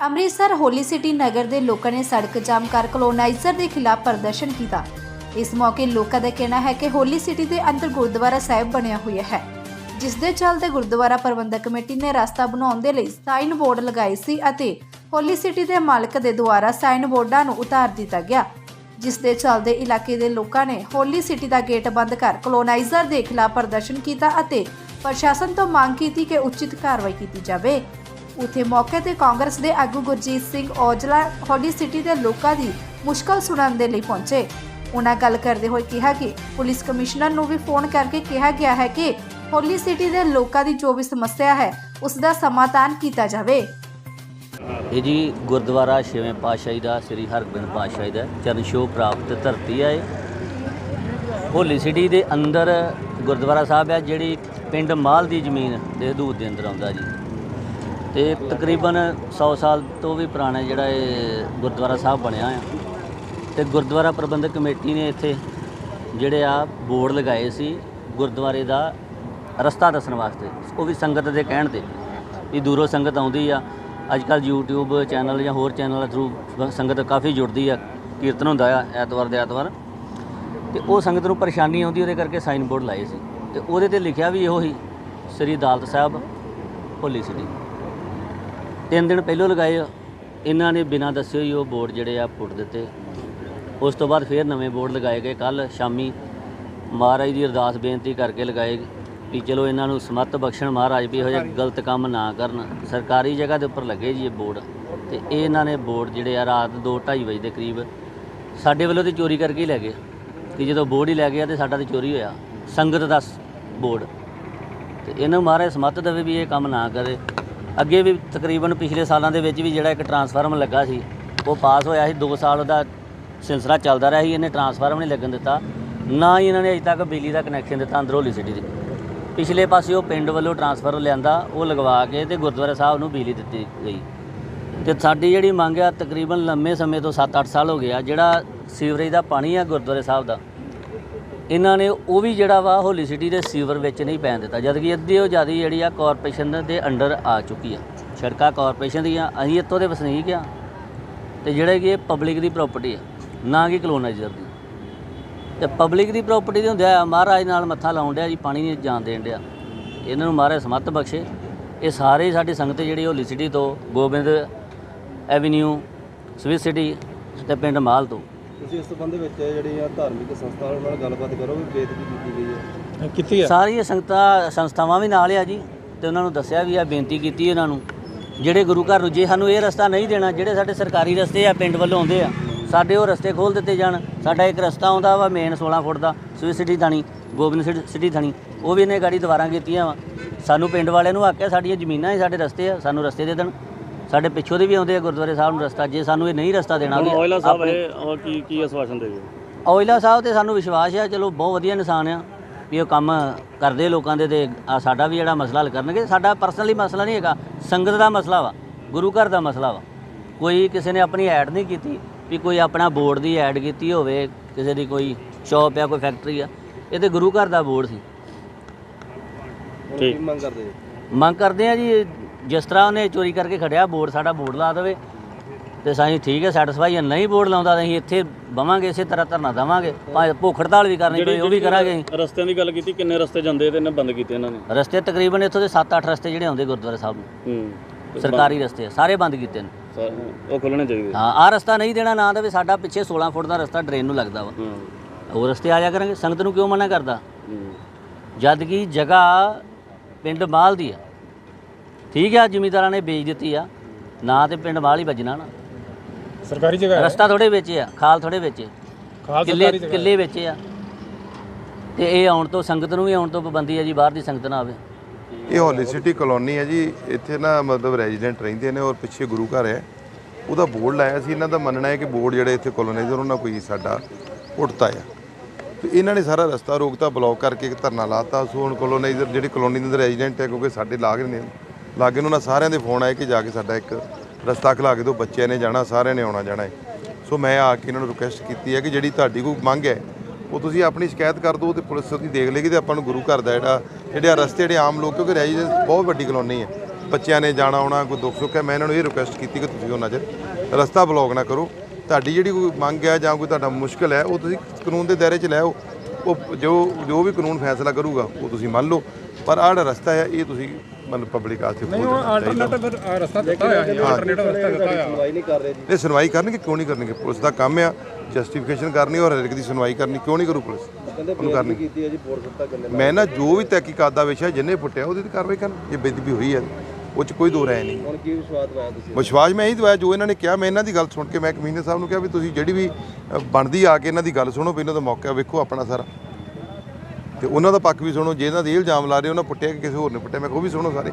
ਅੰਮ੍ਰਿਤਸਰ ਹੋਲੀ city ਨਗਰ ਦੇ ਲੋਕਾਂ ਨੇ ਸੜਕ ਜਾਮ ਕਰ ਕਲੋਨਾਈਜ਼ਰ ਦੇ ਖਿਲਾਫ ਪ੍ਰਦਰਸ਼ਨ ਕੀਤਾ। ਇਸ ਮੌਕੇ ਲੋਕਾਂ ਦਾ ਕਹਿਣਾ ਹੈ ਕਿ ਹੋਲੀ ਸਿਟੀ ਦੇ ਅੰਦਰ ਗੁਰਦੁਆਰਾ ਸਾਹਿਬ ਬਣਿਆ ਹੋਇਆ ਹੈ ਜਿਸ ਦੇ ਚੱਲਦੇ ਗੁਰਦੁਆਰਾ ਪ੍ਰਬੰਧਕ ਕਮੇਟੀ ਨੇ ਰਸਤਾ ਬਣਾਉਣ ਦੇ ਲਈ ਸਾਈਨ ਬੋਰਡ ਲਗਾਏ ਸੀ ਅਤੇ ਹੋਲੀ ਸਿਟੀ ਦੇ ਮਾਲਕ ਦੇ ਦੁਆਰਾ ਸਾਈਨ ਬੋਰਡਾਂ ਨੂੰ ਉਤਾਰ ਦਿੱਤਾ ਗਿਆ ਜਿਸ ਦੇ ਚਲਦੇ ਇਲਾਕੇ ਦੇ ਲੋਕਾਂ ਨੇ ਹੋਲੀ ਸਿਟੀ ਦਾ ਗੇਟ ਬੰਦ ਕਰ ਕਲੋਨਾਈਜ਼ਰ ਦੇ ਖਿਲਾਫ ਪ੍ਰਦਰਸ਼ਨ ਕੀਤਾ ਅਤੇ ਪ੍ਰਸ਼ਾਸਨ ਤੋਂ ਮੰਗ ਕੀਤੀ ਕਿ ਉਚਿਤ ਕਾਰਵਾਈ ਕੀਤੀ ਜਾਵੇ। ਉਥੇ ਮੌਕੇ ਤੇ ਕਾਂਗਰਸ ਦੇ ਆਗੂ ਗੁਰਜੀਤ ਸਿੰਘ ਔਜਲਾ, ਹੋਲੀ ਸਿਟੀ ਦੇ ਲੋਕਾਂ ਦੀ ਮੁਸ਼ਕਲ ਸੁਣਨ ਦੇ ਲਈ ਪਹੁੰਚੇ। ਉਹਨਾਂ ਗੱਲ ਕਰਦੇ ਹੋਏ ਕਿਹਾ ਕਿ ਪੁਲਿਸ ਕਮਿਸ਼ਨਰ ਨੂੰ ਵੀ ਫੋਨ ਕਰਕੇ ਕਿਹਾ ਗਿਆ ਹੈ ਕਿ ਹੋਲੀ ਸਿਟੀ ਦੇ ਲੋਕਾਂ ਦੀ ਜੋ ਵੀ ਸਮੱਸਿਆ ਹੈ, ਉਸ ਦਾ ਸਮਾਧਾਨ ਕੀਤਾ ਜਾਵੇ। ਇਹ ਜੀ ਗੁਰਦੁਆਰਾ ਛੇਵੇਂ ਪਾਤਸ਼ਾਹੀ ਦਾ, ਸ੍ਰੀ ਹਰਗੋਬਿੰਦ ਪਾਤਸ਼ਾਹੀ ਦਾ ਚਰਨ ਛੋਹ ਪ੍ਰਾਪਤ ਧਰਤੀ ਹੈ ਹੋਲੀ ਸਿਟੀ ਦੇ ਅੰਦਰ ਗੁਰਦੁਆਰਾ ਸਾਹਿਬ ਹੈ ਜਿਹੜੀ ਪਿੰਡ ਮਾਲ ਦੀ ਜ਼ਮੀਨ ਦੇ ਹਦੂਦ ਦੇ ਅੰਦਰ ਆਉਂਦਾ ਜੀ। ਤੇ ਤਕਰੀਬਨ 100 ਸਾਲ ਤੋਂ ਵੀ ਪੁਰਾਣਾ ਜਿਹੜਾ ਇਹ ਗੁਰਦੁਆਰਾ ਸਾਹਿਬ ਬਣਿਆ ਆ। ਤੇ ਗੁਰਦੁਆਰਾ ਪ੍ਰਬੰਧਕ ਕਮੇਟੀ ਨੇ ਇੱਥੇ ਜਿਹੜੇ ਆ ਬੋਰਡ ਲਗਾਏ ਸੀ ਗੁਰਦੁਆਰੇ ਦਾ ਰਸਤਾ ਦੱਸਣ ਵਾਸਤੇ। ਉਹ ਵੀ ਸੰਗਤ ਦੇ ਕਹਿਣ ਤੇ। ਵੀ ਦੂਰੋਂ ਸੰਗਤ ਆਉਂਦੀ ਆ। ਅੱਜ ਕੱਲ YouTube ਚੈਨਲ ਜਾਂ ਹੋਰ ਚੈਨਲਾਂ ਥਰੂ ਸੰਗਤ ਕਾਫੀ ਜੁੜਦੀ ਆ। ਕੀਰਤਨ ਹੁੰਦਾ ਆ ਐਤਵਾਰ ਦੇ ਐਤਵਾਰ। ਤੇ ਉਹ ਸੰਗਤ ਨੂੰ ਪਰੇਸ਼ਾਨੀ ਆਉਂਦੀ, ਉਹਦੇ ਕਰਕੇ ਸਾਈਨ ਬੋਰਡ ਲਾਏ ਸੀ। ਤੇ ਉਹਦੇ ਤੇ ਲਿਖਿਆ ਵੀ ਇਹੋ ਹੀ ਸ੍ਰੀ ਅਦਾਲਤ ਸਾਹਿਬ ਹੋਲੀ ਸਿਟੀ। ਤਿੰਨ ਦਿਨ ਪਹਿਲੋਂ ਲਗਾਏ ਆ। ਇਹਨਾਂ ਨੇ ਬਿਨਾਂ ਦੱਸੇ ਹੀ ਉਹ ਬੋਰਡ ਜਿਹੜੇ ਆ ਪੁੱਟ ਦਿੱਤੇ। ਉਸ ਤੋਂ ਬਾਅਦ ਫਿਰ ਨਵੇਂ ਬੋਰਡ ਲਗਾਏ ਗਏ। ਕੱਲ ਸ਼ਾਮੀ ਮਹਾਰਾਜ ਦੀ ਅਰਦਾਸ ਬੇਨਤੀ ਕਰਕੇ ਲਗਾਏ ਵੀ ਚਲੋ ਇਹਨਾਂ ਨੂੰ ਸਮੱਤ ਬਖਸ਼ਣ। ਮਹਾਰਾਜ ਵੀ ਇਹੋ ਜਿਹੇ ਗਲਤ ਕੰਮ ਨਾ ਕਰਨ। ਸਰਕਾਰੀ ਜਗ੍ਹਾ ਦੇ ਉੱਪਰ ਲੱਗੇ ਜੀ ਇਹ ਬੋਰਡ। ਤੇ ਇਹ ਇਹਨਾਂ ਨੇ ਬੋਰਡ ਜਿਹੜੇ ਆ ਰਾਤ 2:30 ਵਜੇ ਦੇ ਕਰੀਬ ਸਾਡੇ ਵੱਲੋਂ ਤੇ ਚੋਰੀ ਕਰਕੇ ਹੀ ਲੈ ਗਏ। ਕਿ ਜਦੋਂ ਬੋਰਡ ਹੀ ਲੈ ਗਿਆ ਤੇ ਸਾਡਾ ਤੇ ਚੋਰੀ ਹੋਇਆ। ਸੰਗਤ ਦਾ ਸ- ਬੋਰਡ। ਤੇ ਇਹਨਾਂ ਨੂੰ ਮਹਾਰਾਜ ਸਮੱਤ ਦੇਵੇ ਵੀ ਇਹ ਕੰਮ ਨਾ ਕਰੇ। ਅੱਗੇ ਵੀ ਤਕਰੀਬਨ ਪਿਛਲੇ ਸਾਲਾਂ ਦੇ ਵਿੱਚ ਵੀ ਜਿਹੜਾ ਇੱਕ ਟਰਾਂਸਫਾਰਮ ਲੱਗਾ ਸੀ, ਉਹ ਪਾਸ ਹੋਇਆ ਸੀ। 2 ਸਾਲ ਉਹਦਾ ਸਿਲਸਿਲਾ ਚੱਲਦਾ ਰਿਹਾ ਸੀ, ਇਹਨੇ ਟਰਾਂਸਫਾਰਮ ਨਹੀਂ ਲੱਗਣ ਦਿੱਤਾ। ਨਾ ਹੀ ਇਹਨਾਂ ਨੇ ਅਜੇ ਤੱਕ ਬਿਜਲੀ ਦਾ ਕਨੈਕਸ਼ਨ ਦਿੱਤਾ ਅੰਦਰੋਲੀ ਸਿਟੀ ਦੇ ਪਿਛਲੇ ਪਾਸੇ ਉਹ ਪਿੰਡ ਵੱਲੋਂ ਟਰਾਂਸਫਾਰਮ ਲਿਆਂਦਾ, ਉਹ ਲਗਵਾ ਕੇ ਤੇ ਗੁਰਦੁਆਰਾ ਸਾਹਿਬ ਨੂੰ ਬਿਜਲੀ ਦਿੱਤੀ ਗਈ। ਤੇ ਸਾਡੀ ਜਿਹੜੀ ਮੰਗ ਆ, ਤਕਰੀਬਨ ਲੰਮੇ ਸਮੇਂ ਤੋਂ 7-8 ਸਾਲ ਹੋ ਗਿਆ ਜਿਹੜਾ ਸੀਵਰੇਜ ਦਾ ਪਾਣੀ ਆ ਗੁਰਦੁਆਰੇ ਸਾਹਿਬ ਦਾ ਇਹਨਾਂ ਨੇ ਉਹ ਵੀ ਜਿਹੜਾ ਵਾ ਹੋਲੀ ਸਿਟੀ ਦੇ ਸੀਵਰ ਵਿੱਚ ਨਹੀਂ ਪੈਣ ਦਿੱਤਾ, ਜਦ ਕਿ ਅੱਧੀ ਉਹ ਜ਼ਿਆਦਾ ਜਿਹੜੀ ਆ ਕਾਰਪੋਰੇਸ਼ਨ ਦੇ ਅੰਡਰ ਆ ਚੁੱਕੀ ਆ। ਸੜਕਾਂ ਕਾਰਪੋਰੇਸ਼ਨ ਦੀਆਂ ਅਸੀਂ ਇੱਥੋਂ ਦੇ ਵਸਨੀਕ ਆ ਤੇ ਜਿਹੜੇ ਕਿ ਇਹ ਪਬਲਿਕ ਦੀ ਪ੍ਰਾਪਰਟੀ ਆ, ਨਾ ਕਿ ਕਲੋਨਾਈਜ਼ਰ ਦੀ। ਤੇ ਪਬਲਿਕ ਦੀ ਪ੍ਰਾਪਰਟੀ ਦੇ ਹੁੰਦਿਆ ਮਹਾਰਾਜ ਨਾਲ ਮੱਥਾ ਲਾਉਣ ਡਿਆ ਜੀ, ਪਾਣੀ ਨਹੀਂ ਜਾਣ ਦੇਣ ਡਿਆ। ਇਹਨਾਂ ਨੂੰ ਮਹਾਰਾਜ ਸਮੱਤ ਬਖਸ਼ੇ। ਇਹ ਸਾਰੇ ਸਾਡੀ ਸੰਗਤ ਜਿਹੜੀ ਹੋਲੀ ਸਿਟੀ ਤੋਂ, ਗੋਬਿੰਦ ਐਵੀਨਿਊ ਸਵਿਸ ਸਿਟੀ ਤੇ ਪਿੰਡ ਮਾਲ ਤੋਂ। ਤੁਸੀਂ ਇਸ ਸੰਬੰਧ ਵਿੱਚ ਜਿਹੜੀਆਂ ਧਾਰਮਿਕ ਸੰਸਥਾਵਾਂ ਨਾਲ ਗੱਲਬਾਤ ਕਰੋ ਵੀ ਬੇਦਬੀ ਕੀਤੀ ਗਈ ਹੈ। ਕੀਤੀ ਆ ਸਾਰੀਆਂ ਸੰਗਤਾਂ ਸੰਸਥਾਵਾਂ ਵੀ ਨਾਲ ਆ ਜੀ ਤੇ ਉਹਨਾਂ ਨੂੰ ਦੱਸਿਆ ਵੀ ਆ ਬੇਨਤੀ ਕੀਤੀ ਉਹਨਾਂ ਨੂੰ। ਜਿਹੜੇ ਗੁਰੂ ਘਰ ਨੂੰ ਜੇ ਸਾਨੂੰ ਇਹ ਰਸਤਾ ਨਹੀਂ ਦੇਣਾ ਜਿਹੜੇ ਸਾਡੇ ਸਰਕਾਰੀ ਰਸਤੇ ਆ ਪਿੰਡ ਵੱਲੋਂ ਆਉਂਦੇ ਆ ਸਾਡੇ ਉਹ ਰਸਤੇ ਖੋਲ ਦਿੱਤੇ ਜਾਣ। ਸਾਡਾ ਇੱਕ ਰਸਤਾ ਆਉਂਦਾ ਵਾ ਮੇਨ 16 ਫੁੱਟ ਦਾ ਸਵਿਸ ਸਿਟੀ ਥਾਣੀ ਗੋਬਿੰਦ ਸਿਟੀ- ਸਿਟੀ ਥਾਣੀ। ਉਹ ਵੀ ਇਹਨੇ ਗਾੜੀ ਦੁਬਾਰਾ ਕੀਤੀਆਂ ਵਾ। ਸਾਨੂੰ ਪਿੰਡ ਵਾਲਿਆਂ ਨੂੰ ਆਖਿਆ ਸਾਡੀਆਂ ਜ਼ਮੀਨਾਂ ਹੀ ਸਾਡੇ ਰਸਤੇ ਆ ਸਾਨੂੰ ਰਸਤੇ ਦੇ ਦੇਣ। ਸਾਡੇ ਪਿੱਛੋਂ ਦੇ ਵੀ ਆਉਂਦੇ ਆ ਗੁਰਦੁਆਰੇ ਸਾਹਿਬ ਨੂੰ ਰਸਤਾ ਜੇ ਸਾਨੂੰ ਇਹ ਨਹੀਂ ਰਸਤਾ ਦੇਣਾ ਹੁਣ ਔਜਲਾ ਸਾਹਿਬ ਇਹ ਉਹ ਕੀ ਕੀ ਆਸ਼ਵਾਸਨ ਦੇ ਗਏ ਔਜਲਾ ਸਾਹਿਬ ਤੇ ਸਾਨੂੰ ਵਿਸ਼ਵਾਸ ਹੈ ਚਲੋ ਬਹੁਤ ਵਧੀਆ ਇਨਸਾਨ ਆ ਵੀ ਉਹ ਕੰਮ ਕਰਦੇ ਲੋਕਾਂ ਦੇ ਤੇ ਆ ਸਾਡਾ ਵੀ ਜਿਹੜਾ ਮਸਲਾ ਹੱਲ ਕਰਨਗੇ ਸਾਡਾ ਪਰਸਨਲੀ ਮਸਲਾ ਨਹੀਂ ਹੈਗਾ ਸੰਗਤ ਦਾ ਮਸਲਾ ਵਾ ਗੁਰੂ ਘਰ ਦਾ ਮਸਲਾ ਵਾ। ਕੋਈ ਕਿਸੇ ਨੇ ਆਪਣੀ ਐਡ ਨਹੀਂ ਕੀਤੀ ਵੀ ਕੋਈ ਆਪਣਾ ਬੋਰਡ ਦੀ ਐਡ ਕੀਤੀ ਹੋਵੇ ਕਿਸੇ ਦੀ ਕੋਈ ਸ਼ਾਪ ਆ ਕੋਈ ਫੈਕਟਰੀ ਆ ਇਹ ਤੇ ਗੁਰੂ ਘਰ ਦਾ ਬੋਰਡ ਸੀ। ਠੀਕ। ਮੰਗ ਕਰਦੇ ਮੰਗ ਕਰਦੇ ਆ ਜੀ ਜਿਸ ਤਰ੍ਹਾਂ ਉਹਨੇ ਚੋਰੀ ਕਰਕੇ ਖੜਿਆ ਬੋਰਡ ਸਾਡਾ ਬੋਰਡ ਲਾ ਦੇਵੇ। ਤੇ ਸਾਈਂ ਠੀਕ ਹੈ ਸੈਟੀਸਫਾਈ ਨਹੀਂ ਬੋਰਡ ਲਾਉਂਦਾ ਤਾਂ ਅਸੀਂ ਇੱਥੇ ਬਵਾਂਗੇ ਇਸੇ ਤਰ੍ਹਾਂ ਧਰਨਾ ਦੇਵਾਂਗੇ। ਭਾਵੇਂ ਭੁੱਖ ਹੜਤਾਲ ਵੀ ਕਰਨੀ ਪਈ ਉਹ ਵੀ ਕਰਾਂਗੇ ਅਸੀਂ। ਰਸਤਿਆਂ ਦੀ ਗੱਲ ਕੀਤੀ ਕਿੰਨੇ ਰਸਤੇ ਜਾਂਦੇ ਤੇ ਇਹਨੇ ਬੰਦ ਕੀਤੇ ਇਹਨਾਂ ਨੇ? ਰਸਤੇ ਤਕਰੀਬਨ ਇੱਥੋਂ ਦੇ 7-8 ਰਸਤੇ ਜਿਹੜੇ ਆਉਂਦੇ ਗੁਰਦੁਆਰਾ ਸਾਹਿਬ ਨੂੰ। ਹੂੰ ਸਰਕਾਰੀ ਰਸਤੇ ਆ, ਸਾਰੇ ਬੰਦ ਕੀਤੇ ਨੇ। ਸਾ- ਉਹ ਖੁੱਲਣੇ ਚਾਹੀਦੇ। ਹਾਂ ਆਹ ਰਸਤਾ ਨਹੀਂ ਦੇਣਾ ਨਾ ਦੇਵੇ ਸਾਡਾ ਪਿੱਛੇ 16 ਫੁੱਟ ਦਾ ਰਸਤਾ ਡਰੇਨ ਨੂੰ ਲੱਗਦਾ ਵਾ। ਹਾਂ। ਉਹ ਰਸਤੇ ਆ ਜਾ ਕਰਾਂਗੇ ਸੰਗਤ ਨੂੰ ਕਿਉਂ ਮਨਾ ਕਰਦਾ? ਹੂੰ। ਜਦ ਕਿ ਜਗ੍ਹਾ ਪਿੰਡ ਮਾਲ ਦੀ ਆ। ਠੀਕ ਆ ਜ਼ਿਮੀਂਦਾਰਾਂ ਨੇ ਵੇਚ ਦਿੱਤੀ ਆ। ਨਾ ਤੇ ਪਿੰਡ ਮਾਲ ਹੀ ਵੱਜਣਾ ਨਾ। ਸਰਕਾਰੀ ਜਗ੍ਹਾ ਹੈ। ਰਸਤਾ ਥੋੜੇ ਵਿੱਚ ਆ ਖਾਲ ਥੋੜੇ ਵਿੱਚ। ਆ। ਖਾਲ ਕਿੱਲੇ ਸਰਕਾਰੀ ਜਗ੍ਹਾ ਕਿੱਲੇ ਵਿੱਚ ਆ। ਤੇ ਇਹ ਆਉਣ ਤੋਂ ਸੰਗਤ ਨੂੰ ਵੀ ਆਉਣ ਤੋਂ ਪਾਬੰਦੀ ਆ ਜੀ ਬਾਹਰ ਦੀ ਸੰਗਤ ਨਾ ਆਵੇ। ਇਹ ਹੋਲੀ ਸਿਟੀ ਕਲੋਨੀ ਹੈ ਜੀ ਇੱਥੇ ਨਾ ਮਤਲਬ ਰੈਜ਼ੀਡੈਂਟ ਰਹਿੰਦੇ ਨੇ ਔਰ ਪਿੱਛੇ ਗੁਰੂ ਘਰ ਹੈ। ਉਹਦਾ ਬੋਰਡ ਲਾਇਆ ਸੀ ਇਹਨਾਂ ਦਾ ਮੰਨਣਾ ਹੈ ਕਿ ਬੋਰਡ ਜਿਹੜੇ ਇੱਥੇ ਕਲੋਨਾਈਜ਼ਰ ਉਹਨਾਂ ਕੋਈ ਸਾਡਾ ਉੱਠਤਾ ਆ। ਤੇ ਇਹਨਾਂ ਨੇ ਸਾਰਾ ਰਸਤਾ ਰੋਕਤਾ ਬਲੌਕ ਕਰਕੇ ਇੱਕ ਧਰਨਾ ਲਾਤਾ ਸੋ ਹੁਣ ਕਲੋਨਾਈਜ਼ਰ ਜਿਹੜੀ ਕਲੋਨੀ ਦੇ ਅੰਦਰ ਰੈਜ਼ੀਡੈਂਟ ਹੈ ਕਿਉਂਕਿ ਸਾਡੇ ਲਾਗ ਨੇ। ਲਾਗੇ ਨੂੰ ਉਹਨਾਂ ਸਾਰਿਆਂ ਦੇ ਫੋਨ ਆਏ ਕਿ ਜਾ ਕੇ ਸਾਡਾ ਇੱਕ ਰਸਤਾ ਖਲਾ ਕੇ ਦਿਓ, ਬੱਚਿਆਂ ਨੇ ਜਾਣਾ, ਸਾਰਿਆਂ ਨੇ ਆਉਣਾ, ਜਾਣਾ ਹੈ। ਸੋ ਮੈਂ ਆ ਕੇ ਇਹਨਾਂ ਨੂੰ ਰਿਕੁਐਸਟ ਕੀਤੀ ਹੈ ਕਿ ਜਿਹੜੀ ਤੁਹਾਡੀ ਕੋਈ ਮੰਗ ਹੈ, ਉਹ ਤੁਸੀਂ ਆਪਣੀ ਸ਼ਿਕਾਇਤ ਕਰ ਦਿਓ ਤੇ ਪੁਲਿਸ ਉਹਦੀ ਦੇਖ ਲੇਗੀ ਤੇ ਆਪਾਂ ਨੂੰ ਗੁਰੂ ਘਰ ਦਾ ਜਿਹੜਾ, ਜਿਹੜੇ ਆਹ ਰਸਤੇ ਜਿਹੜੇ ਆਮ ਲੋਕ, ਕਿਉਂਕਿ ਰੈਜ਼ੀਡੈਂਸ ਬਹੁਤ ਵੱਡੀ ਕਲੋਨੀ ਹੈ। ਬੱਚਿਆਂ ਨੇ ਜਾਣਾ ਆਉਣਾ, ਕੋਈ ਦੁੱਖ ਸੁੱਖ ਹੈ, ਮੈਂ ਇਹਨਾਂ ਨੂੰ ਇਹ ਰਿਕੁਐਸਟ ਕੀਤੀ ਕਿ ਤੁਸੀਂ ਉਹਨਾਂ 'ਚ ਰਸਤਾ ਬਲੌਕ ਨਾ ਕਰੋ। ਤੁਹਾਡੀ ਜਿਹੜੀ ਕੋਈ ਮੰਗ ਹੈ ਜਾਂ ਕੋਈ ਤੁਹਾਡਾ ਮੁਸ਼ਕਲ ਹੈ, ਉਹ ਤੁਸੀਂ ਕਾਨੂੰਨ ਦੇ ਦਾਇਰੇ 'ਚ ਲੈ ਆਓ। ਉਹ ਜੋ ਜੋ ਵੀ ਕਾਨੂੰਨ ਫੈਸਲਾ ਕਰੂਗਾ, ਉਹ ਤੁਸੀਂ ਮੰਨ ਲਓ। ਪਰ ਆਹ ਜਿਹੜਾ ਰਸਤਾ ਹੈ, ਇਹ ਤੁਸੀਂ ਮਤਲਬ ਪਬਲਿਕ ਆਸਤੇ ਨਹੀਂ ਉਹ ਆਲਟਰਨੇਟਿਵ ਰਸਤਾ ਦਿੱਤਾ ਹੋਇਆ ਹੈ। ਆਲਟਰਨੇਟਿਵ ਰਸਤਾ ਦਿੱਤਾ ਹੋਇਆ। ਸੁਣਵਾਈ ਨਹੀਂ ਕਰ ਰਹੇ ਜੀ ਇਹ ਸੁਣਵਾਈ ਕਰਨਗੇ ਕਿਉਂ ਨਹੀਂ ਕਰਨਗੇ? ਪੁਲਿਸ ਦਾ ਕੰਮ ਆ ਜਸਟੀਫਿਕੇਸ਼ਨ ਕਰਨੀ ਔਰ ਹਰ ਇੱਕ ਦੀ ਸੁਣਵਾਈ ਕਰਨੀ ਕਿਉਂ ਨਹੀਂ ਕਰੂ ਪੁਲਿਸ? ਕਹਿੰਦੇ ਉਹਨੂੰ ਕਰਨੀ ਕੀਤੀ ਹੈ ਜੀ ਬੋਰਡ ਸੱਤਾ ਕੰਨੇ ਮੈਂ ਨਾ ਜੋ ਵੀ ਤਹਿਕੀਕਾਤ ਦਾ ਵਿਸ਼ਾ ਜਿੰਨੇ ਪੁੱਟਿਆ ਉਹਦੀ ਤੇ ਕਾਰਵਾਈ ਕਰਨ। ਜੇ ਬੇਦਬੀ ਹੋਈ ਹੈ ਉਹ 'ਚ ਕੋਈ ਦੋ ਰਾਏ ਨਹੀਂ। ਹੁਣ ਕੀ ਵਿਸ਼ਵਾਸ ਦਵਾਇਆ ਤੁਸੀਂ? ਵਿਸ਼ਵਾਸ ਮੈਂ ਇਹੀ ਦਵਾਇਆ ਜੋ ਇਹਨਾਂ ਨੇ ਕਿਹਾ ਮੈਂ ਇਹਨਾਂ ਦੀ ਗੱਲ ਸੁਣ ਕੇ ਮੈਂ ਕਮਿਸ਼ਨਰ ਸਾਹਿਬ ਨੂੰ ਕਿਹਾ ਵੀ ਤੁਸੀਂ ਜਿਹੜੀ ਵੀ ਬਣਦੀ ਆ ਕੇ ਇਹਨਾਂ ਦੀ ਗੱਲ ਸੁਣੋ ਵੀ ਇਹਨਾਂ ਦਾ ਮੌਕਾ ਵੇਖੋ ਆਪਣਾ ਸਾਰਾ। ਤੇ ਉਹਨਾਂ ਦਾ ਪੱਖ ਵੀ ਸੁਣੋ ਜੇ ਇਹਨਾਂ ਦੇ ਇਲਜ਼ਾਮ ਲਾ ਰਹੇ ਉਹਨਾਂ ਪੁੱਟਿਆ ਕਿ ਕਿਸੇ ਹੋਰ ਨੇ ਪੁੱਟਿਆ ਮੈਂ ਉਹ ਵੀ ਸੁਣੋ ਸਾਰੇ।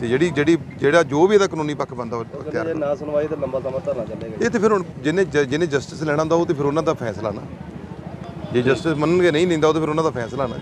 ਤੇ ਜਿਹੜੀ ਜਿਹੜੀ ਜਿਹੜਾ ਜੋ ਵੀ ਇਹਦਾ ਕਾਨੂੰਨੀ ਪੱਖ ਬੰਦਾ ਉਹ ਤਿਆਰ ਜੇ। ਨਾ ਸੁਣਵਾਈ ਤਾਂ ਲੰਬਾ ਸਮਾਂ ਧਰਨਾ ਚੱਲੇਗਾ ਇਹ ਤੇ ਫਿਰ ਹੁਣ ਜਿਹਨੇ ਜਿਹਨੇ ਜਸਟਿਸ ਲੈਣਾ ਹੁੰਦਾ ਉਹ ਤੇ ਫਿਰ ਉਹਨਾਂ ਦਾ ਫੈਸਲਾ ਨਾ। ਜੇ ਜਸਟਿਸ ਮੰਨਣਗੇ ਨਹੀਂ ਲੈਂਦਾ ਉਹ ਤੇ ਫਿਰ ਉਹਨਾਂ ਦਾ ਫੈਸਲਾ ਨਾ।